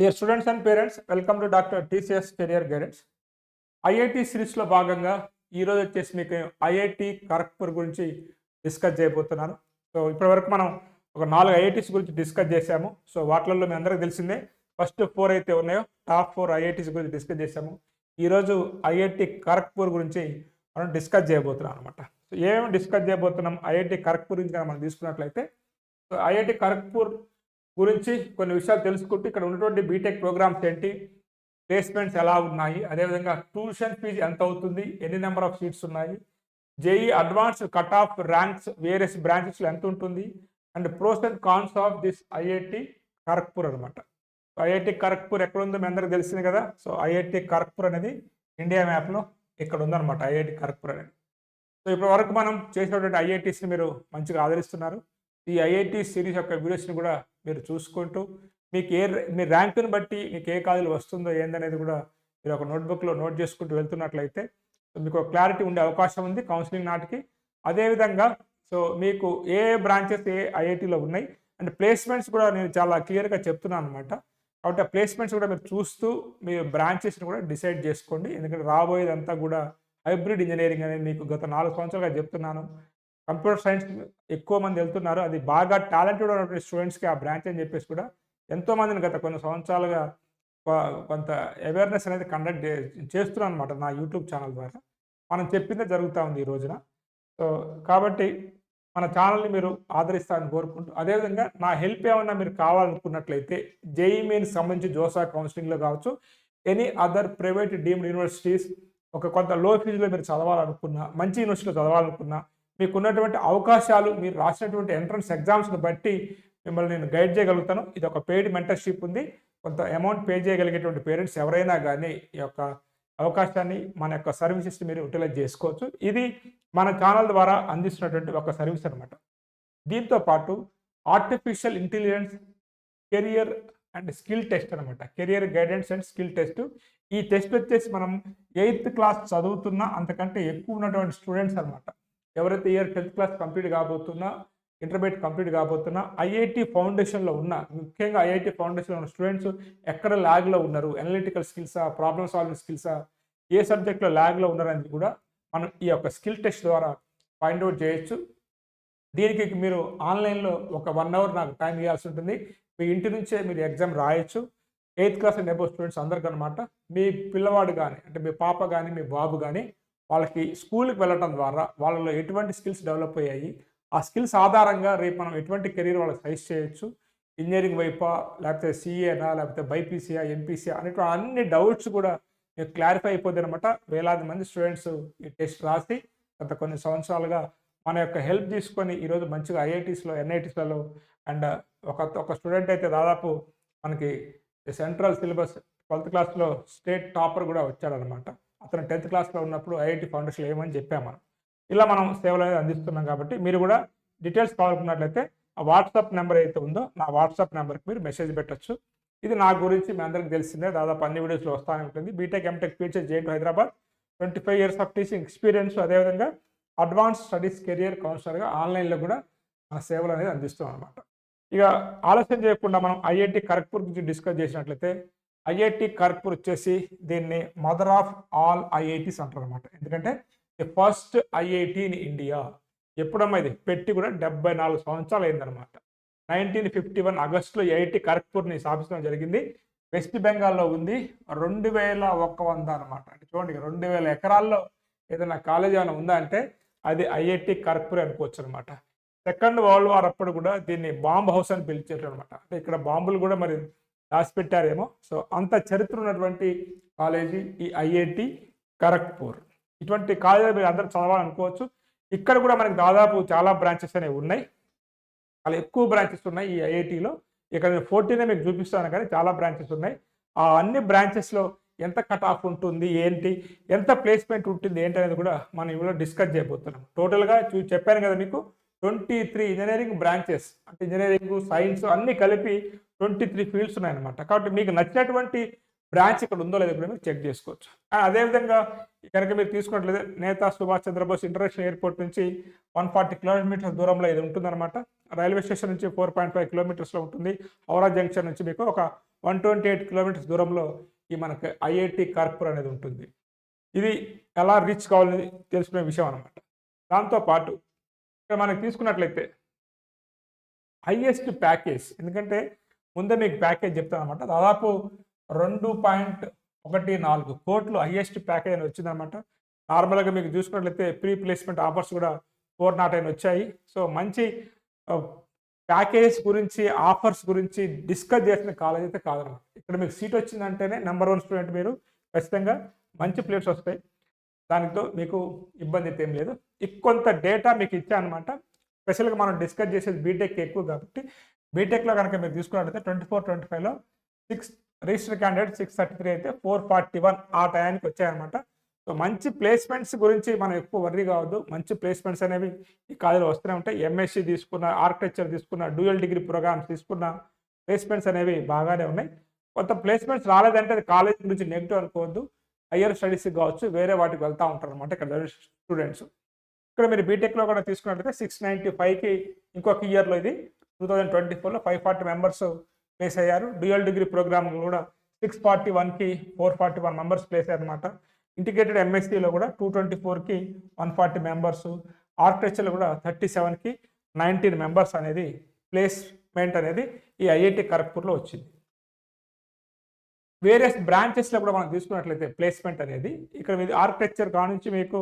Dear students and parents welcome to doctor TCS career guidance IIT సిరీస్లో భాగంగా ఈరోజు వచ్చేసి మీకు ఐఐటి ఖరగ్పూర్ గురించి డిస్కస్ చేయబోతున్నాను. సో ఇప్పటివరకు మనం ఒక నాలుగు ఐఐటీస్ గురించి డిస్కస్ చేశాము. సో వాటిల్లో మీ అందరికీ తెలిసిందే ఫస్ట్ ఫోర్ అయితే ఉన్నాయో టాప్ ఫోర్ ఐఐటీస్ గురించి డిస్కస్ చేశాము. ఈరోజు ఐఐటి ఖరగ్పూర్ గురించి మనం డిస్కస్ చేయబోతున్నాం అనమాట సో ఏమేమి డిస్కస్ చేయబోతున్నాం? ఐఐటి ఖరగ్పూర్ గురించి మనం తీసుకున్నట్లయితే సో ఐఐటి ఖరగ్పూర్ గురించి కొన్ని విషయాలు తెలుసుకుంటూ ఇక్కడ ఉన్నటువంటి బీటెక్ ప్రోగ్రామ్స్ ఏంటి ప్లేస్మెంట్స్ ఎలా ఉన్నాయి అదేవిధంగా ట్యూషన్ ఫీజు ఎంత అవుతుంది ఎన్ని నెంబర్ ఆఫ్ సీట్స్ ఉన్నాయి JEE advance cut off ranks various బ్రాంచెస్లో ఎంత ఉంటుంది and pros and cons of this IIT Kharagpur అనమాట ఐఐటి ఖరగ్పూర్ ఎక్కడ ఉందో మీ అందరికీ తెలిసింది కదా. సో ఐఐటి ఖరగ్పూర్ అనేది ఇండియా మ్యాప్లో ఇక్కడ ఉందన్నమాట ఐఐటి ఖరగ్పూర్ అనేది. సో ఇప్పటి వరకు మనం చేసినటువంటి ఐఐటీస్ని మీరు మంచిగా ఆదరిస్తున్నారు. ఈ ఐఐటి సిరీస్ యొక్క వీడియోస్ని కూడా మీరు చూసుకుంటూ మీకు ఏ మీ ర్యాంకుని బట్టి మీకు ఏ కాదులు వస్తుందో ఏందనేది కూడా మీరు ఒక నోట్బుక్లో నోట్ చేసుకుంటూ వెళ్తున్నట్లయితే మీకు ఒక క్లారిటీ ఉండే అవకాశం ఉంది కౌన్సిలింగ్ నాటికి. అదేవిధంగా సో మీకు ఏ బ్రాంచెస్ ఏ ఐఐటీలో ఉన్నాయి అండ్ ప్లేస్మెంట్స్ కూడా నేను చాలా క్లియర్గా చెప్తున్నాను అనమాట కాబట్టి ఆ ప్లేస్మెంట్స్ కూడా మీరు చూస్తూ మీ బ్రాంచెస్ని కూడా డిసైడ్ చేసుకోండి. ఎందుకంటే రాబోయేదంతా కూడా హైబ్రిడ్ ఇంజనీరింగ్ అనేది మీకు గత నాలుగు సంవత్సరాలుగా చెప్తున్నాను. కంప్యూటర్ సైన్స్ ఎక్కువ మంది వెళ్తున్నారు. అది బాగా టాలెంటెడ్ ఉన్నటువంటి స్టూడెంట్స్కి ఆ బ్రాంచ్ అని చెప్పేసి కూడా ఎంతో మందిని గత కొన్ని సంవత్సరాలుగా కొంత అవేర్నెస్ అనేది కండక్ట్ చేస్తున్నాను అనమాట నా యూట్యూబ్ ఛానల్ ద్వారా. మనం చెప్పిందే జరుగుతూ ఉంది ఈ రోజున. సో కాబట్టి మన ఛానల్ని మీరు ఆదరిస్తారని కోరుకుంటూ అదేవిధంగా నా హెల్ప్ ఏమన్నా మీరు కావాలనుకున్నట్లయితే జేఈ సంబంధించి జోసా కౌన్సిలింగ్లో కావచ్చు any other private deemed universities ఒక కొంత లో ఫీజులో మీరు చదవాలనుకున్నా మంచి యూనివర్సిటీలో చదవాలనుకున్నా మీకు ఉన్నటువంటి అవకాశాలు మీరు రాసినటువంటి ఎంట్రన్స్ ఎగ్జామ్స్ని బట్టి మిమ్మల్ని నేను గైడ్ చేయగలుగుతాను. ఇది ఒక పెయిడ్ మెంటర్షిప్ ఉంది. కొంత అమౌంట్ పే చేయగలిగేటువంటి పేరెంట్స్ ఎవరైనా కానీ ఈ యొక్క అవకాశాన్ని మన యొక్క సర్వీసెస్ని మీరు యూటిలైజ్ చేసుకోవచ్చు. ఇది మన ఛానల్ ద్వారా అందిస్తున్నటువంటి ఒక సర్వీస్ అనమాట దీంతో పాటు artificial intelligence career and skill test అనమాట career guidance and skill test. ఈ టెస్ట్ వచ్చేసి మనం ఎయిత్ క్లాస్ చదువుతున్న అంతకంటే ఎక్కువ ఉన్నటువంటి స్టూడెంట్స్ అనమాట ఎవరైతే ఇయర్ టెన్త్ క్లాస్ కంప్లీట్ కాబోతున్నా ఇంటర్మీడియట్ కంప్లీట్ కాబోతున్నా ఐఐటి ఫౌండేషన్లో ఉన్న ముఖ్యంగా ఐఐటి ఫౌండేషన్లో ఉన్న స్టూడెంట్స్ ఎక్కడ ల్యాగ్లో ఉన్నారు? అనలిటికల్ స్కిల్సా ప్రాబ్లమ్ సాల్వింగ్ స్కిల్సా ఏ సబ్జెక్ట్లో ల్యాగ్లో ఉన్నారనేది కూడా మనం ఈ యొక్క స్కిల్ టెస్ట్ ద్వారా ఫైండ్ అవుట్ చేయొచ్చు. దీనికి మీరు ఆన్లైన్లో ఒక వన్ అవర్ నాకు టైం ఇవ్వాల్సి ఉంటుంది. మీ ఇంటి నుంచే మీరు ఎగ్జామ్ రాయొచ్చు. Eighth class and above students అందరికీ అనమాట మీ పిల్లవాడు కానీ అంటే మీ పాప కానీ మీ బాబు కానీ వాళ్ళకి స్కూల్కి వెళ్ళటం ద్వారా వాళ్ళలో ఎటువంటి స్కిల్స్ డెవలప్ అయ్యాయి. ఆ స్కిల్స్ ఆధారంగా రేపు మనం ఎటువంటి కెరీర్ వాళ్ళకి సజెస్ట్ చేయొచ్చు. ఇంజనీరింగ్ వైపా లేకపోతే సిఏనా లేకపోతే బైపీసీఆ ఎంపీసీఆ అనేటువంటి అన్ని డౌట్స్ కూడా మీకు క్లారిఫై అయిపోద్ది అనమాట వేలాది మంది స్టూడెంట్స్ ఈ టెస్ట్ రాసి గత కొన్ని సంవత్సరాలుగా మన యొక్క హెల్ప్ తీసుకొని ఈరోజు మంచిగా ఐఐటీస్లో ఎన్ఐటీస్లలో అండ్ ఒక ఒక స్టూడెంట్ అయితే దాదాపు మనకి సెంట్రల్ సిలబస్ ట్వెల్త్ క్లాస్లో స్టేట్ టాపర్ కూడా వచ్చాడనమాట అతను టెన్త్ క్లాస్లో ఉన్నప్పుడు ఐఐటి ఫౌండేషన్లో ఏమని చెప్పాము మనం. ఇలా మనం సేవలు అనేది అందిస్తున్నాం కాబట్టి మీరు కూడా డీటెయిల్స్ కావాలనుకున్నట్లయితే ఆ వాట్సాప్ నెంబర్ అయితే ఉందో నా వాట్సాప్ నెంబర్కి మీరు మెసేజ్ పెట్టొచ్చు. ఇది నా గురించి మీ అందరికీ తెలిసిందే. దాదాపు అన్ని వీడియోస్లో వస్తానే ఉంటుంది. BTech MTech feature JN Hyderabad twenty five years of teaching experience అదేవిధంగా అడ్వాన్స్ స్టడీస్ కెరియర్ కౌన్సిలర్గా ఆన్లైన్లో కూడా మన సేవలు అనేది అందిస్తాం అనమాట ఇక ఆలస్యం చేయకుండా మనం ఐఐటి ఖరగ్పూర్ గురించి డిస్కస్ చేసినట్లయితే ఐఐటి కర్పూర్ వచ్చేసి దీన్ని మదర్ ఆఫ్ ఆల్ ఐఐటీస్ అంటారు అనమాట ఎందుకంటే the first IIT in India. ఎప్పుడమ్మా ఇది? పెట్టి కూడా డెబ్బై నాలుగు సంవత్సరాలు అయిందనమాట నైన్టీన్ ఫిఫ్టీ వన్ ఆగస్టులో ఐఐటి ఖరగ్పూర్ని స్థాపించడం జరిగింది. వెస్ట్ బెంగాల్లో ఉంది. రెండు వేల ఒక్క వంద అనమాట అంటే చూడండి రెండు వేల ఎకరాల్లో ఏదైనా కాలేజ్ ఏమైనా ఉందా అంటే అది ఐఐటి కర్పూర్ అనుకోవచ్చు అనమాట సెకండ్ వరల్డ్ వార్ అప్పుడు కూడా దీన్ని బాంబ్ హౌస్ అని పిలిచారు అనమాట అంటే ఇక్కడ బాంబులు కూడా మరి దాచిపెట్టారేమో. సో అంత చరిత్ర ఉన్నటువంటి కాలేజీ ఈ ఐఐటి ఖరగ్పూర్. ఇటువంటి కాలేజీలు మీరు అందరూ చదవాలనుకోవచ్చు. ఇక్కడ కూడా మనకి దాదాపు చాలా బ్రాంచెస్ అనేవి ఉన్నాయి. చాలా ఎక్కువ బ్రాంచెస్ ఉన్నాయి ఈ ఐఐటిలో. ఇక్కడ నేను ఫోర్టీనే మీకు చూపిస్తాను కానీ చాలా బ్రాంచెస్ ఉన్నాయి. ఆ అన్ని బ్రాంచెస్లో ఎంత కట్ ఆఫ్ ఉంటుంది ఏంటి ఎంత ప్లేస్మెంట్ ఉంటుంది ఏంటి అనేది కూడా మనం ఇవిలో డిస్కస్ చేయబోతున్నాం. టోటల్గా చూ చెప్పాను కదా మీకు ట్వంటీ త్రీ ఇంజనీరింగ్ బ్రాంచెస్ అంటే ఇంజనీరింగ్ సైన్స్ అన్నీ కలిపి ట్వంటీ త్రీ ఫీల్డ్స్ ఉన్నాయన్నమాట. కాబట్టి మీకు నచ్చినటువంటి బ్రాంచ్ ఇక్కడ ఉందో లేదో కూడా మీరు చెక్ చేసుకోవచ్చు. అదేవిధంగా కనుక మీరు తీసుకున్నట్లయితే నేతా సుభాష్ చంద్రబోస్ ఇంటర్నేషనల్ ఎయిర్పోర్ట్ నుంచి వన్ ఫార్టీ కిలోమీటర్స్ దూరంలో ఇది ఉంటుందన్నమాట. రైల్వే స్టేషన్ నుంచి ఫోర్ పాయింట్ ఫైవ్ కిలోమీటర్స్లో ఉంటుంది. హౌరా జంక్షన్ నుంచి మీకు ఒక వన్ ట్వంటీ ఎయిట్ కిలోమీటర్స్ దూరంలో ఈ మనకి ఐఐటి కార్పూర్ అనేది ఉంటుంది. ఇది ఎలా రీచ్ కావాలని తెలుసుకునే విషయం అనమాట దాంతోపాటు ఇక్కడ మనకి తీసుకున్నట్లయితే హైయెస్ట్ ప్యాకేజ్ ఎందుకంటే ముందే మీకు ప్యాకేజ్ చెప్తాను అనమాట దాదాపు రెండు పాయింట్ ఒకటి నాలుగు కోట్లు హైయెస్ట్ ప్యాకేజ్ అని వచ్చిందనమాట నార్మల్గా మీకు చూసుకున్నట్లయితే ప్రీ ప్లేస్మెంట్ ఆఫర్స్ కూడా ఫోర్ నాట్ అయిన వచ్చాయి. సో మంచి ప్యాకేజ్ గురించి ఆఫర్స్ గురించి డిస్కస్ చేసిన కాలేజ్ అయితే కాదనమాట ఇక్కడ మీకు సీట్ వచ్చిందంటేనే నెంబర్ వన్ స్టూడెంట్ మీరు. ఖచ్చితంగా మంచి ప్లేట్స్ వస్తాయి. దానితో మీకు ఇబ్బంది అయితే ఏం లేదు. కొంత డేటా మీకు ఇచ్చానమాట స్పెషల్గా మనం డిస్కస్ చేసేది బీటెక్ ఎక్కువ కాబట్టి బీటెక్లో కనుక మీరు తీసుకున్నట్లయితే ట్వంటీ ఫోర్ ట్వంటీ ఫైవ్లో six register candidate six thirty three అయితే ఫోర్ ఫార్టీ వన్ ఆ టయానికి వచ్చాయన్నమాట. సో మంచి ప్లేస్మెంట్స్ గురించి మనం ఎక్కువ వర్రీ కావద్దు. మంచి ప్లేస్మెంట్స్ అనేవి ఈ కాలేజీలో వస్తూనే ఉంటాయి. ఎంఎస్సి తీసుకున్న ఆర్కిటెక్చర్ తీసుకున్న డ్యూయల్ డిగ్రీ ప్రోగ్రామ్స్ తీసుకున్న ప్లేస్మెంట్స్ అనేవి బాగానే ఉన్నాయి. కొంత ప్లేస్మెంట్స్ రాలేదంటే అది కాలేజ్ గురించి నెగిటివ్ అనుకోవద్దు. హయ్యర్ స్టడీస్కి కావచ్చు వేరే వాటికి వెళ్తూ ఉంటారు అనమాట ఇక్కడ స్టూడెంట్స్ ఇక్కడ మీరు బీటెక్లో కూడా తీసుకున్నట్లయితే సిక్స్ నైంటీ ఫైవ్కి ఇంకొక ఇయర్లో ఇది టూ థౌజండ్ ట్వంటీ ఫోర్లో ఫైవ్ ఫార్టీ మెంబర్స్ ప్లేస్ అయ్యారు. డ్యూయల్ డిగ్రీ ప్రోగ్రామ్ కూడా సిక్స్ ఫార్టీ వన్కి four forty one members place అయ్యారనమాట integrated ఎంఎస్సీలో కూడా టూ ట్వంటీ ఫోర్కి వన్ ఫార్టీ మెంబర్స్ ఆర్కిటెక్చర్లో కూడా థర్టీ సెవెన్కి నైన్టీన్ మెంబర్స్ అనేది ప్లేస్మెంట్ అనేది ఈ ఐఐటి ఖరగ్పూర్లో వచ్చింది. వేరియస్ బ్రాంచెస్లో కూడా మనం తీసుకున్నట్లయితే ప్లేస్మెంట్ అనేది ఇక్కడ ఇది ఆర్కిటెక్చర్ కానుంచి మీకు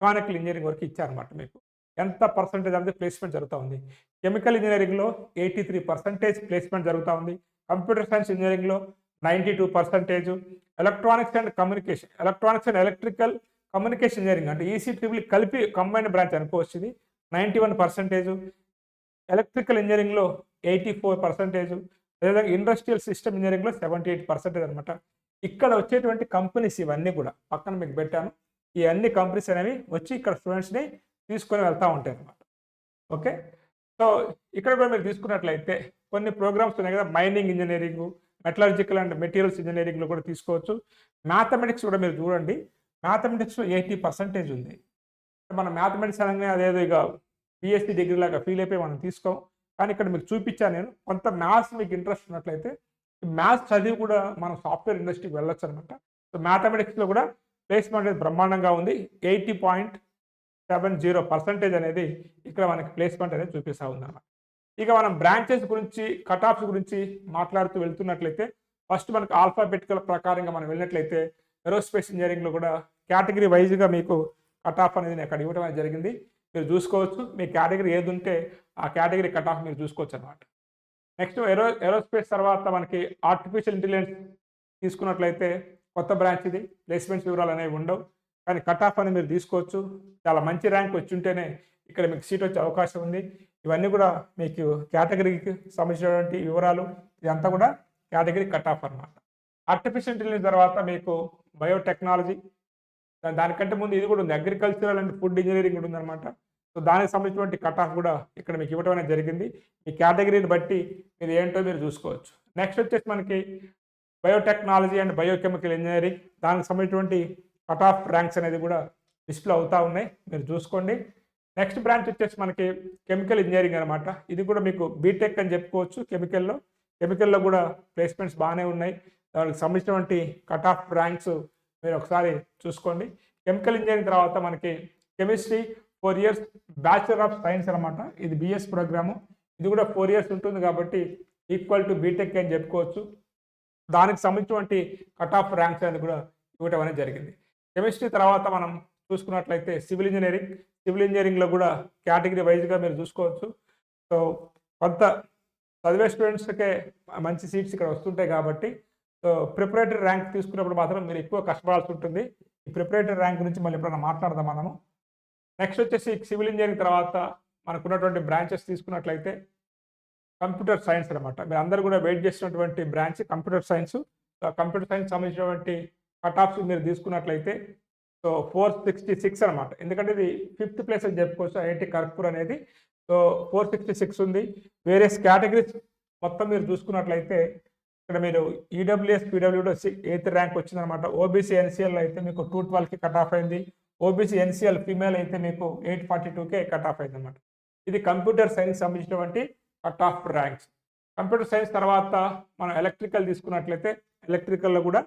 మెకానికల్ ఇంజనీరింగ్ వరకు ఇచ్చారనమాట మీకు. ఎంత పర్సంటేజ్ అనేది ప్లేస్మెంట్ జరుగుతూ ఉంది? కెమికల్ ఇంజనీరింగ్లో ఎయిటీ త్రీ పర్సంటేజ్ ప్లేస్మెంట్ జరుగుతూ ఉంది. కంప్యూటర్ సైన్స్ ఇంజనీరింగ్లో ninety two percentage electronics and communication electronics and electrical communication engineering అంటే ఈసీ ట్రిపుల్ కలిపి కంబైన్ బ్రాంచ్ అనుకోవచ్చు ఇది నైంటీ వన్ పర్సంటేజ్ ఎలక్ట్రికల్ ఇంజనీరింగ్లో ఎయిటీ ఫోర్ పర్సంటేజ్ అదేవిధంగా ఇండస్ట్రియల్ సిస్టమ్ ఇంజనీరింగ్లో సెవెంటీ ఎయిట్ పర్సెంటేజ్ అనమాట ఇక్కడ వచ్చేటువంటి కంపెనీస్ ఇవన్నీ కూడా పక్కన మీకు పెట్టాను. ఈ అన్ని కంపెనీస్ అనేవి వచ్చి ఇక్కడ స్టూడెంట్స్ని తీసుకొని వెళ్తూ ఉంటాయి అనమాట ఓకే? సో ఇక్కడ కూడా మీరు తీసుకున్నట్లయితే కొన్ని ప్రోగ్రామ్స్ ఉన్నాయి కదా mining engineering metallurgical and materials ఇంజనీరింగ్లో కూడా తీసుకోవచ్చు. మ్యాథమెటిక్స్ కూడా మీరు చూడండి. మ్యాథమెటిక్స్లో ఎయిటీ పర్సెంటేజ్ ఉంది. మన మ్యాథమెటిక్స్ అనగానే అదేదో ఇక పిహెచ్డి డిగ్రీ లాగా ఫీల్ అయిపోయి మనం తీసుకోం. కానీ ఇక్కడ మీకు చూపించాను నేను. కొంత మ్యాథ్స్ మీకు ఇంట్రెస్ట్ ఉన్నట్లయితే మ్యాథ్స్ చదివి కూడా మనం సాఫ్ట్వేర్ ఇండస్ట్రీకి వెళ్ళొచ్చు అనమాట సో మ్యాథమెటిక్స్లో కూడా ప్లేస్మెంట్ అనేది బ్రహ్మాండంగా ఉంది. Eighty point seven zero percentage అనేది ఇక్కడ మనకి ప్లేస్మెంట్ అనేది చూపిస్తూ ఉందన్నమాట ఇక మనం బ్రాంచెస్ గురించి కట్ ఆఫ్స్ గురించి మాట్లాడుతూ వెళ్తున్నట్లయితే ఫస్ట్ మనకు ఆల్ఫాబెటికల్ ప్రకారంగా మనం వెళ్ళినట్లయితే ఏరోస్పేస్ ఇంజనీరింగ్లో కూడా కేటగిరీ వైజ్గా మీకు కట్ ఆఫ్ అనేది అక్కడ ఇవ్వడం అనేది జరిగింది. మీరు చూసుకోవచ్చు మీ కేటగిరీ ఏది ఉంటే ఆ కేటగిరీ కట్ ఆఫ్ మీరు చూసుకోవచ్చు అనమాట నెక్స్ట్ ఏరో ఏరోస్పేస్ తర్వాత మనకి ఆర్టిఫిషియల్ ఇంటెలిజెన్స్ తీసుకున్నట్లయితే కొత్త బ్రాంచ్ ఇది. ప్లేస్మెంట్స్ వివరాలు అనేవి ఉండవు. కానీ కట్ ఆఫ్ అని మీరు తీసుకోవచ్చు. చాలా మంచి ర్యాంక్ వచ్చి ఉంటేనే ఇక్కడ మీకు సీట్ వచ్చే అవకాశం ఉంది. ఇవన్నీ కూడా మీకు కేటగిరీకి సంబంధించినటువంటి వివరాలు ఇదంతా కూడా కేటగిరీ కట్ ఆఫ్ అనమాట ఆర్టిఫిషియల్ ఇంటెలిజెన్స్ తర్వాత మీకు బయోటెక్నాలజీ దానికంటే ముందు ఇది కూడా ఉంది. అగ్రికల్చరల్ అండ్ ఫుడ్ ఇంజనీరింగ్ కూడా ఉందన్నమాట. సో దానికి సంబంధించినటువంటి కట్ ఆఫ్ కూడా ఇక్కడ మీకు ఇవ్వడం అనేది జరిగింది. ఈ కేటగిరీని బట్టి ఇది ఏంటో మీరు చూసుకోవచ్చు. నెక్స్ట్ వచ్చేసి మనకి బయోటెక్నాలజీ అండ్ బయోకెమికల్ ఇంజనీరింగ్ దానికి సంబంధించినటువంటి కట్ ఆఫ్ ర్యాంక్స్ అనేది కూడా డిస్ప్లే అవుతూ ఉన్నాయి. మీరు చూసుకోండి. నెక్స్ట్ బ్రాంచ్ వచ్చేసి మనకి కెమికల్ ఇంజనీరింగ్ అనమాట ఇది కూడా మీకు బీటెక్ అని చెప్పుకోవచ్చు. కెమికల్లో కెమికల్లో కూడా ప్లేస్మెంట్స్ బాగానే ఉన్నాయి. దానికి సంబంధించినటువంటి కట్ ఆఫ్ ర్యాంక్స్ మీరు ఒకసారి చూసుకోండి. కెమికల్ ఇంజనీరింగ్ తర్వాత మనకి chemistry four years bachelor of science అనమాట ఇది బిఎస్ ప్రోగ్రాము. ఇది కూడా ఫోర్ ఇయర్స్ ఉంటుంది కాబట్టి ఈక్వల్ టు బీటెక్ అని చెప్పుకోవచ్చు. దానికి సంబంధించినటువంటి కట్ ఆఫ్ ర్యాంక్స్ అనేది కూడా ఇవ్వటం అనేది జరిగింది. కెమిస్ట్రీ తర్వాత మనం చూసుకున్నట్లయితే సివిల్ ఇంజనీరింగ్. సివిల్ ఇంజనీరింగ్లో కూడా కేటగిరీ వైజ్గా మీరు చూసుకోవచ్చు. సో కొంత చదివే స్టూడెంట్స్కే మంచి సీట్స్ ఇక్కడ వస్తుంటాయి కాబట్టి సో ప్రిపరేటరీ ర్యాంక్ తీసుకున్నప్పుడు మాత్రం మీరు ఎక్కువ కష్టపడాల్సి ఉంటుంది. ఈ ప్రిపరేటరీ ర్యాంక్ గురించి మళ్ళీ ఎప్పుడైనా మాట్లాడదాం మనము? నెక్స్ట్ వచ్చేసి సివిల్ ఇంజనీరింగ్ తర్వాత మనకున్నటువంటి బ్రాంచెస్ తీసుకున్నట్లయితే కంప్యూటర్ సైన్స్ అనమాట మీరు అందరూ కూడా వెయిట్ చేసినటువంటి branch computer science. Computer science సంబంధించినటువంటి కట్ ఆఫ్స్ మీరు తీసుకున్నట్లయితే సో ఫోర్ సిక్స్టీ సిక్స్ అనమాట ఎందుకంటే ఇది ఫిఫ్త్ ప్లేస్ అని చెప్పుకోవచ్చు ఐఐటి ఖరగ్పూర్ అనేది. సో ఫోర్ సిక్స్టీ సిక్స్ ఉంది. వేరియస్ కేటగిరీస్ మొత్తం మీరు చూసుకున్నట్లయితే ఇక్కడ మీరు ఈడబ్ల్యూఎస్ పీడబ్ల్యూడో ఎయిత్ ర్యాంక్ వచ్చిందనమాట ఓబీసీ ఎన్సీఎల్ అయితే మీకు టూ ట్వెల్వ్కి కట్ ఆఫ్ అయింది. ఓబీసీ ఎన్సీఎల్ ఫీమేల్ అయితే మీకు ఎయిట్ ఫార్టీ టూకే కట్ ఆఫ్ అయింది అనమాట ఇది కంప్యూటర్ సైన్స్ సంబంధించినటువంటి cut off ranks. Computer science తర్వాత మనం ఎలక్ట్రికల్ తీసుకున్నట్లయితే ఎలక్ట్రికల్లో కూడా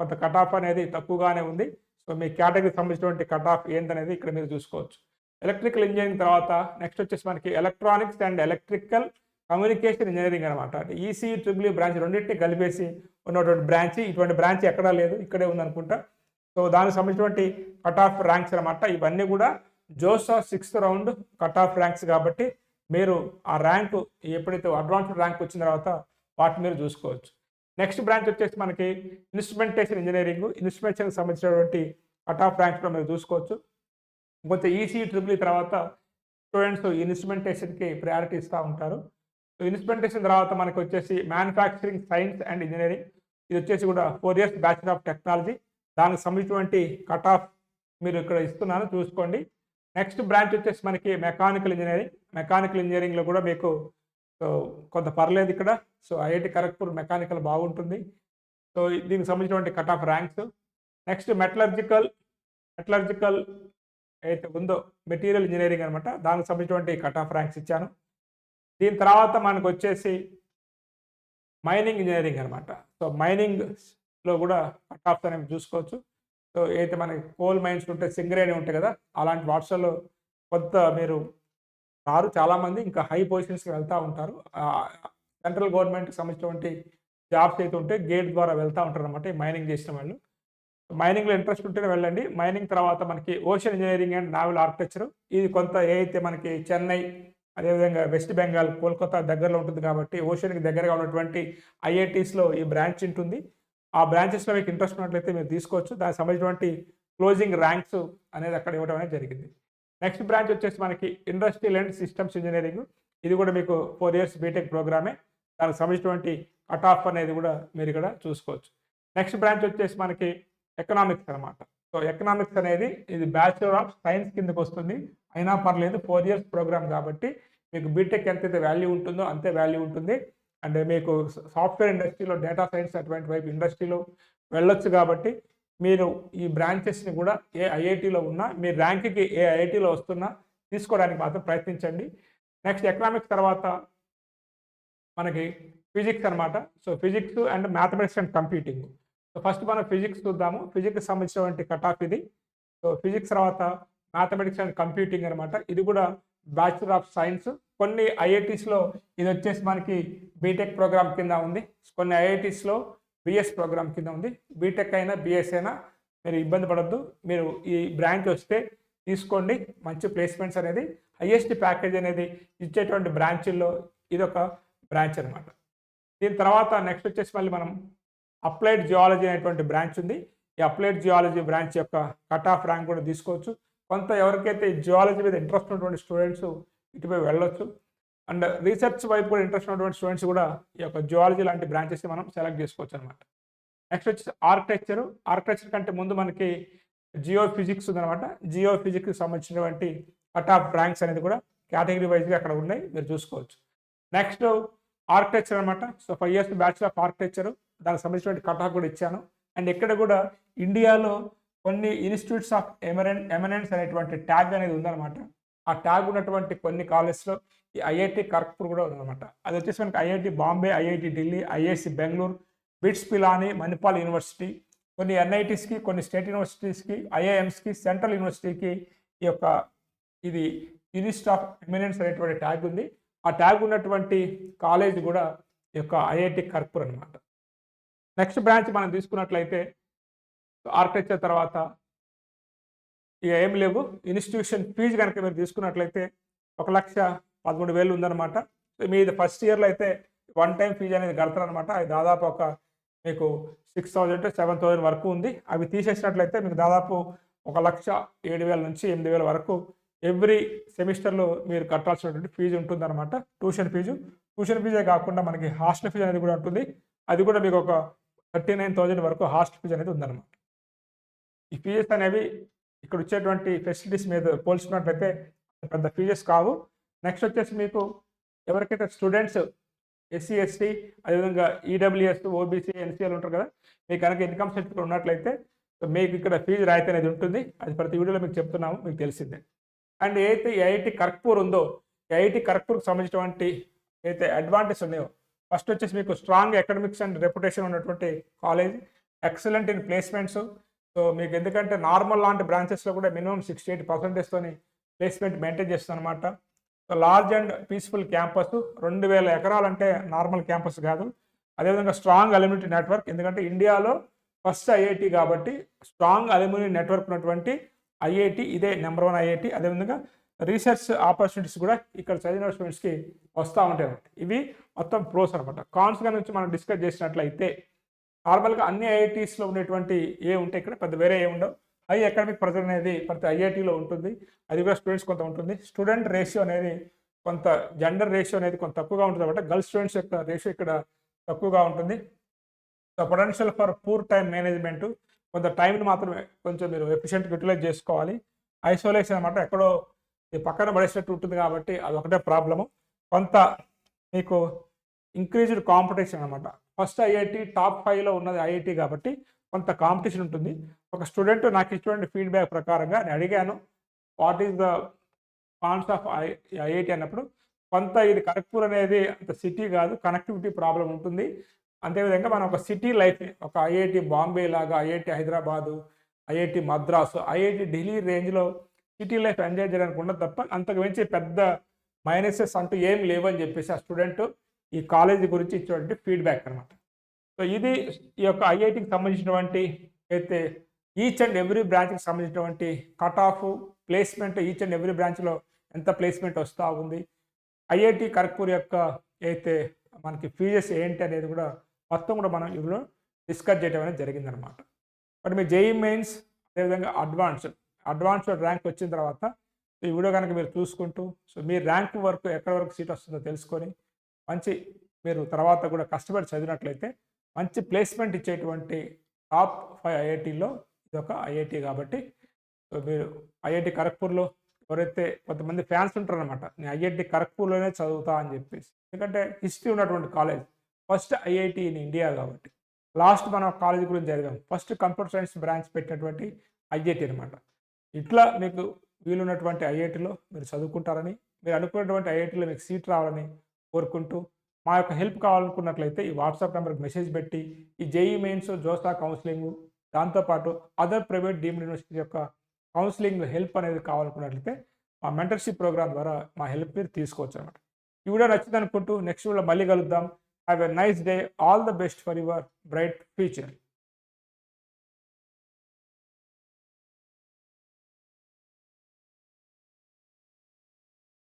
కొంత కట్ ఆఫ్ అనేది తక్కువగానే ఉంది. సో మీ కేటగిరీకి సంబంధించినటువంటి కట్ ఆఫ్ ఏంటనేది ఇక్కడ మీరు చూసుకోవచ్చు. ఎలక్ట్రికల్ ఇంజనీరింగ్ తర్వాత నెక్స్ట్ వచ్చేసి మనకి electronics and electrical communication engineering అనమాట అంటే ఈసీ ట్రిపుల్ బ్రాంచ్ రెండింటిని కలిపేసి ఉన్నటువంటి బ్రాంచ్ ఇటువంటి బ్రాంచ్ ఎక్కడా లేదు ఇక్కడే ఉందనుకుంటా. సో దానికి సంబంధించినటువంటి కట్ ఆఫ్ ర్యాంక్స్ అనమాట ఇవన్నీ కూడా JoSAA sixth round cut off ranks కాబట్టి మీరు ఆ ర్యాంకు ఎప్పుడైతే అడ్వాన్స్డ్ ర్యాంక్ వచ్చిన తర్వాత వాటిని మీరు చూసుకోవచ్చు. నెక్స్ట్ బ్రాంచ్ వచ్చేసి మనకి ఇన్స్ట్రుమెంటేషన్ ఇంజనీరింగ్ ఇన్స్ట్రుమెంటేషన్కి సంబంధించినటువంటి కట్ ఆఫ్ ర్యాంక్స్లో మీరు చూసుకోవచ్చు. కొంచెం ఈసీ ట్రిపుల్ తర్వాత స్టూడెంట్స్ ఇన్స్ట్రుమెంటేషన్కి ప్రయారిటీ ఇస్తూ ఉంటారు. ఇన్స్ట్రుమెంటేషన్ తర్వాత మనకి వచ్చేసి మ్యానుఫ్యాక్చరింగ్ సైన్స్ అండ్ ఇంజనీరింగ్ ఇది వచ్చేసి కూడా four years bachelor of technology దానికి సంబంధించినటువంటి కట్ ఆఫ్ మీరు ఇక్కడ ఇస్తున్నాను చూసుకోండి. నెక్స్ట్ బ్రాంచ్ వచ్చేసి మనకి మెకానికల్ ఇంజనీరింగ్ మెకానికల్ ఇంజనీరింగ్లో కూడా మీకు సో కొంత పర్లేదు ఇక్కడ. సో ఐఐటి ఖరగ్పూర్ మెకానికల్ బాగుంటుంది. సో దీనికి సంబంధించినటువంటి cut off ranks. Next metallurgical metallurgical అయితే ఉందో మెటీరియల్ ఇంజనీరింగ్ అనమాట దానికి సంబంధించినటువంటి కట్ ఆఫ్ ర్యాంక్స్ ఇచ్చాను. దీని తర్వాత మనకు వచ్చేసి మైనింగ్ ఇంజనీరింగ్ అనమాట సో మైనింగ్లో కూడా కట్ ఆఫ్స్ అనేవి చూసుకోవచ్చు. సో అయితే మనకి కోల్ మైన్స్ ఉంటే సింగరేణి ఉంటాయి కదా అలాంటి వాట్సాప్లో కొంత మీరు రారు చాలామంది ఇంకా హై పొజిషన్స్కి వెళ్తూ ఉంటారు. సెంట్రల్ గవర్నమెంట్కి సంబంధించినటువంటి జాబ్స్ అయితే ఉంటే గేట్ ద్వారా వెళ్తూ ఉంటారు అనమాట మైనింగ్ చేసిన వాళ్ళు. మైనింగ్లో ఇంట్రెస్ట్ ఉంటేనే వెళ్ళండి. మైనింగ్ తర్వాత మనకి ocean engineering and naval architecture ఇది కొంత ఏ అయితే మనకి చెన్నై అదేవిధంగా వెస్ట్ బెంగాల్ కోల్కతా దగ్గరలో ఉంటుంది కాబట్టి ఓషన్కి దగ్గరగా ఉన్నటువంటి ఐఐటీస్లో ఈ బ్రాంచ్ ఉంటుంది. ఆ బ్రాంచెస్లో మీకు ఇంట్రెస్ట్ ఉన్నట్లయితే మీరు తీసుకోవచ్చు. దానికి సంబంధించినటువంటి క్లోజింగ్ ర్యాంక్స్ అనేది అక్కడ ఇవ్వడం అనేది జరిగింది. నెక్స్ట్ బ్రాంచ్ వచ్చేసి మనకి ఇండస్ట్రియల్ అండ్ సిస్టమ్స్ ఇంజనీరింగ్ ఇది కూడా మీకు ఫోర్ ఇయర్స్ బీటెక్ ప్రోగ్రామే దానికి సంబంధించినటువంటి కట్ ఆఫ్ అనేది కూడా మీరు ఇక్కడ చూసుకోవచ్చు. నెక్స్ట్ బ్రాంచ్ వచ్చేసి మనకి ఎకనామిక్స్ అనమాట సో ఎకనామిక్స్ అనేది ఇది బ్యాచులర్ ఆఫ్ సైన్స్ కిందకి వస్తుంది. అయినా పర్లేదు ఫోర్ ఇయర్స్ ప్రోగ్రామ్ కాబట్టి మీకు బీటెక్ ఎంతైతే వాల్యూ ఉంటుందో అంతే వాల్యూ ఉంటుంది. అండ్ మీకు సాఫ్ట్వేర్ ఇండస్ట్రీలో డేటా సైన్స్ అటువంటి వైపు ఇండస్ట్రీలో వెళ్ళొచ్చు కాబట్టి మీరు ఈ బ్రాంచెస్ని కూడా ఏ ఐఐటీలో ఉన్నా మీ ర్యాంక్కి ఏ ఐఐటీలో వస్తున్నా తీసుకోవడానికి మాత్రం ప్రయత్నించండి. నెక్స్ట్ ఎకనామిక్స్ తర్వాత మనకి ఫిజిక్స్ అనమాట so physics and mathematics and computing. So first మనం ఫిజిక్స్ చూద్దాము. ఫిజిక్స్ సంబంధించినటువంటి కట్ ఆఫ్ ఇది. సో ఫిజిక్స్ తర్వాత మ్యాథమెటిక్స్ అండ్ కంప్యూటింగ్ అనమాట ఇది కూడా బ్యాచులర్ ఆఫ్ సైన్స్. కొన్ని ఐఐటీస్లో ఇది వచ్చేసి మనకి బీటెక్ ప్రోగ్రామ్ కింద ఉంది. కొన్ని ఐఐటీస్లో బిఎస్ ప్రోగ్రామ్ కింద ఉంది. బీటెక్ అయినా బిఎస్ అయినా మీరు ఇబ్బంది పడద్దు. మీరు ఈ బ్రాంచ్ వస్తే తీసుకోండి. మంచి ప్లేస్మెంట్స్ అనేది హయ్యెస్ట్ ప్యాకేజ్ అనేది ఇచ్చేటువంటి బ్రాంచ్ల్లో ఇది ఒక బ్రాంచ్ అనమాట దీని తర్వాత నెక్స్ట్ వచ్చేసి మళ్ళీ మనం అప్లైడ్ జియాలజీ అనేటువంటి బ్రాంచ్ ఉంది. ఈ అప్లైడ్ జియాలజీ బ్రాంచ్ యొక్క కట్ ఆఫ్ ర్యాంక్ కూడా తీసుకోవచ్చు. కొంత ఎవరికైతే జియాలజీ మీద ఇంట్రెస్ట్ ఉన్నటువంటి స్టూడెంట్స్ ఇటుపై వెళ్ళొచ్చు. అండ్ రీసెర్చ్ వైపు కూడా ఇంట్రెస్ట్ ఉన్నటువంటి స్టూడెంట్స్ కూడా ఈ యొక్క జువాలజీ లాంటి బ్రాంచెస్ మనం సెలెక్ట్ చేసుకోవచ్చు అనమాట నెక్స్ట్ వచ్చేసి ఆర్కిటెక్చర్. ఆర్కిటెక్చర్ కంటే ముందు మనకి జియో ఫిజిక్స్ ఉందన్నమాట. జియో ఫిజిక్స్కి సంబంధించినటువంటి కట్ ఆఫ్ ర్యాంక్స్ అనేది కూడా కేటగిరీ వైజ్గా అక్కడ ఉన్నాయి. మీరు చూసుకోవచ్చు. నెక్స్ట్ ఆర్కిటెక్చర్ అనమాట so five years bachelor of architecture. దానికి సంబంధించినటువంటి కట్ ఆఫ్ కూడా ఇచ్చాను. అండ్ ఇక్కడ కూడా ఇండియాలో కొన్ని ఇన్స్టిట్యూట్స్ ఆఫ్ ఎమరెన్ ఎమరెన్స్ అనేటువంటి ట్యాగ్ అనేది ఉందన్నమాట. ఆ ట్యాగ్ ఉన్నటువంటి కొన్ని కాలేజ్లో ఈ ఐఐటి ఖరగ్పూర్ కూడా ఉందన్నమాట. అది వచ్చేసి మనకి IIT Bombay IIT Delhi IISc Bengaluru BITS Pilani Manipal university కొన్ని ఎన్ఐటీస్కి కొన్ని స్టేట్ యూనివర్సిటీస్కి ఐఐఎమ్స్కి సెంట్రల్ యూనివర్సిటీకి ఈ యొక్క ఇది యూనిస్ట్ ఆఫ్ ఎమినెన్స్ అనేటువంటి ట్యాగ్ ఉంది. ఆ ట్యాగ్ ఉన్నటువంటి కాలేజ్ కూడా ఈ యొక్క ఐఐటి ఖర్పూర్ అనమాట నెక్స్ట్ బ్రాంచ్ మనం తీసుకున్నట్లయితే ఆర్కిటెక్చర్ తర్వాత ఇక ఏం లేవు. ఇన్స్టిట్యూషన్ ఫీజు కనుక మీరు తీసుకున్నట్లయితే ఒక లక్ష పదమూడు వేలు ఉందన్నమాట. మీది ఫస్ట్ ఇయర్లో అయితే వన్ టైం ఫీజు అనేది కడతారనమాట అది దాదాపు ఒక మీకు సిక్స్ థౌజండ్ సెవెన్ థౌజండ్ వరకు ఉంది. అవి తీసేసినట్లయితే మీకు దాదాపు ఒక లక్ష ఏడు వేల నుంచి ఎనిమిది వేల వరకు ఎవ్రీ సెమిస్టర్లో మీరు కట్టాల్సినటువంటి ఫీజు ఉంటుందన్నమాట. Tuition fee. ట్యూషన్ ఫీజే కాకుండా మనకి హాస్టల్ ఫీజు అనేది కూడా ఉంటుంది. అది కూడా మీకు ఒక థర్టీ నైన్ థౌజండ్ వరకు హాస్టల్ ఫీజు అనేది ఉందన్నమాట. ఈ ఫీజెస్ అనేవి ఇక్కడ వచ్చేటువంటి ఫెసిలిటీస్ మీద పోల్చుకున్నట్లయితే పెద్ద ఫీజెస్ కావు. నెక్స్ట్ వచ్చేసి మీకు ఎవరికైతే స్టూడెంట్స్ ఎస్సీ ఎస్టీ అదేవిధంగా ఈడబ్ల్యూఎస్ ఓబీసీ ఎన్సీఎల్ ఉంటారు కదా మీకు కనుక ఇన్కమ్ సర్టిఫికేట్ ఉన్నట్లయితే మీకు ఇక్కడ ఫీజు రాయితీ అనేది ఉంటుంది. అది ప్రతి వీడియోలో మీకు చెప్తున్నాము మీకు తెలిసిందే. అండ్ ఏదైతే ఐఐటి ఖరగ్పూర్ ఉందో ఐఐటి ఖరగ్పూర్కి సంబంధించినటువంటి ఏదైతే అడ్వాంటేజ్ ఉన్నాయో ఫస్ట్ వచ్చేసి మీకు స్ట్రాంగ్ అకాడమిక్స్ అండ్ రెప్యుటేషన్ ఉన్నటువంటి college excellent in placements so మీకు ఎందుకంటే నార్మల్ లాంటి బ్రాంచెస్లో కూడా మినిమం సిక్స్టీ ఎయిట్ పర్సెంటేజ్తోని ప్లేస్మెంట్ మెయింటైన్ చేస్తుంది అనమాట so large and peaceful campus రెండు వేల ఎకరాలంటే నార్మల్ క్యాంపస్ కాదు. అదేవిధంగా స్ట్రాంగ్ అల్యూమినిటీ నెట్వర్క్ ఎందుకంటే ఇండియాలో ఫస్ట్ ఐఐటి కాబట్టి స్ట్రాంగ్ అల్యూమినిటీ నెట్వర్క్ ఉన్నటువంటి ఐఐటి ఇదే నెంబర్ వన్ ఐఐటి. అదేవిధంగా రీసెర్చ్ ఆపర్చునిటీస్ కూడా ఇక్కడ చదివిన స్టూడెంట్స్కి వస్తూ ఉంటాయి అన్నమాట. ఇవి మొత్తం ప్రోస్ అనమాట కాన్స్గా నుంచి మనం డిస్కస్ చేసినట్లయితే నార్మల్గా అన్ని ఐఐటీస్లో ఉండేటువంటి ఏ ఉంటాయి ఇక్కడ పెద్ద వేరే ఏ ఉండవు. హై అకాడమిక్ ప్రెజర్ అనేది ప్రతి ఐఐటీలో ఉంటుంది. అది కూడా స్టూడెంట్స్ కొంత ఉంటుంది. స్టూడెంట్ రేషియో అనేది కొంత జెండర్ రేషియో అనేది కొంత తక్కువగా ఉంటుంది కాబట్టి గర్ల్స్ స్టూడెంట్స్ యొక్క రేషియో ఇక్కడ తక్కువగా ఉంటుంది. So potential for poor time management కొంత టైంని మాత్రమే కొంచెం మీరు ఎఫిషియెంట్గా యూటిలైజ్ చేసుకోవాలి. ఐసోలేషన్ అనమాట ఎక్కడో ఈ పక్కన పడేసినట్టు ఉంటుంది కాబట్టి అది ఒకటే ప్రాబ్లము. కొంత మీకు ఇంక్రీజ్డ్ కాంపిటీషన్ అనమాట. ఫస్ట్ ఐఐటి టాప్ ఫైవ్లో ఉన్నది ఐఐటి కాబట్టి కొంత కాంపిటీషన్ ఉంటుంది. ఒక స్టూడెంట్ నాకు ఇచ్చినటువంటి ఫీడ్బ్యాక్ ప్రకారంగా నేను అడిగాను what is the cons of IIT అన్నప్పుడు కొంత ఇది కరెక్ట్పూర్ అనేది అంత సిటీ కాదు కనెక్టివిటీ ప్రాబ్లం ఉంటుంది. అంతేవిధంగా మనం ఒక సిటీ లైఫ్ ఒక ఐఐటి బాంబే లాగా IIT Hyderabad IIT Madras IIT Delhi రేంజ్లో సిటీ లైఫ్ ఎంజాయ్ చేయడానికి ఉండదు తప్ప అంతకు మించి పెద్ద మైనసెస్ అంటూ ఏం లేవని చెప్పేసి ఆ స్టూడెంట్ ఈ కాలేజీ గురించి ఇచ్చినటువంటి ఫీడ్బ్యాక్ అనమాట సో ఇది ఈ యొక్క ఐఐటికి సంబంధించినటువంటి అయితే ఈచ్ అండ్ ఎవ్రీ బ్రాంచ్కి సంబంధించినటువంటి cut off placement each and every బ్రాంచ్లో ఎంత ప్లేస్మెంట్ వస్తూ ఉంది. ఐఐటి ఖరగ్పూర్ యొక్క అయితే మనకి ఫీజెస్ ఏంటి అనేది కూడా మొత్తం కూడా మనం ఇందులో డిస్కస్ చేయడం అనేది జరిగిందనమాట బట్ మీ జేఈ మెయిన్స్ అదేవిధంగా అడ్వాన్స్డ్ అడ్వాన్స్డ్ ర్యాంక్ వచ్చిన తర్వాత ఈ వీడియో కనుక మీరు చూసుకుంటూ సో మీ ర్యాంక్ వరకు ఎక్కడి వరకు సీట్ వస్తుందో తెలుసుకొని మంచి మీరు తర్వాత కూడా కష్టపడి చదివినట్లయితే మంచి ప్లేస్మెంట్ ఇచ్చేటువంటి టాప్ ఫైవ్ ఐఐటీలో ఇది ఒక ఐఐటి కాబట్టి సో మీరు ఐఐటి ఖరగ్పూర్లో ఎవరైతే కొంతమంది ఫ్యాన్స్ ఉంటారనమాట నేను ఐఐటి ఖరగ్పూర్లోనే చదువుతా అని చెప్పేసి. ఎందుకంటే హిస్టరీ ఉన్నటువంటి college first IIT in India కాబట్టి. లాస్ట్ మనం కాలేజ్ గురించి చదివాం ఫస్ట్ కంప్యూటర్ సైన్స్ బ్రాంచ్ పెట్టినటువంటి ఐఐటి అనమాట ఇట్లా మీకు వీలున్నటువంటి ఐఐటిలో మీరు చదువుకుంటారని మీరు అనుకున్నటువంటి ఐఐటిలో మీకు సీట్ రావాలని కోరుకుంటూ మా యొక్క హెల్ప్ కావాలనుకున్నట్లయితే ఈ వాట్సాప్ నెంబర్కి మెసేజ్ పెట్టి ఈ జేఈ మెయిన్స్ జోసా కౌన్సిలింగ్ దాంతోపాటు అదర్ ప్రైవేట్ డీమ్డ్ యూనివర్సిటీ యొక్క కౌన్సిలింగ్ హెల్ప్ అనేది కావాలనుకున్నట్లయితే మా మెంటర్షిప్ ప్రోగ్రామ్ ద్వారా మా హెల్ప్ మీరు తీసుకోవచ్చు అనమాట ఈ వీడియో నచ్చింది అనుకుంటూ నెక్స్ట్ వీడియో మళ్ళీ కలుద్దాం. Have a nice day all the best for your bright future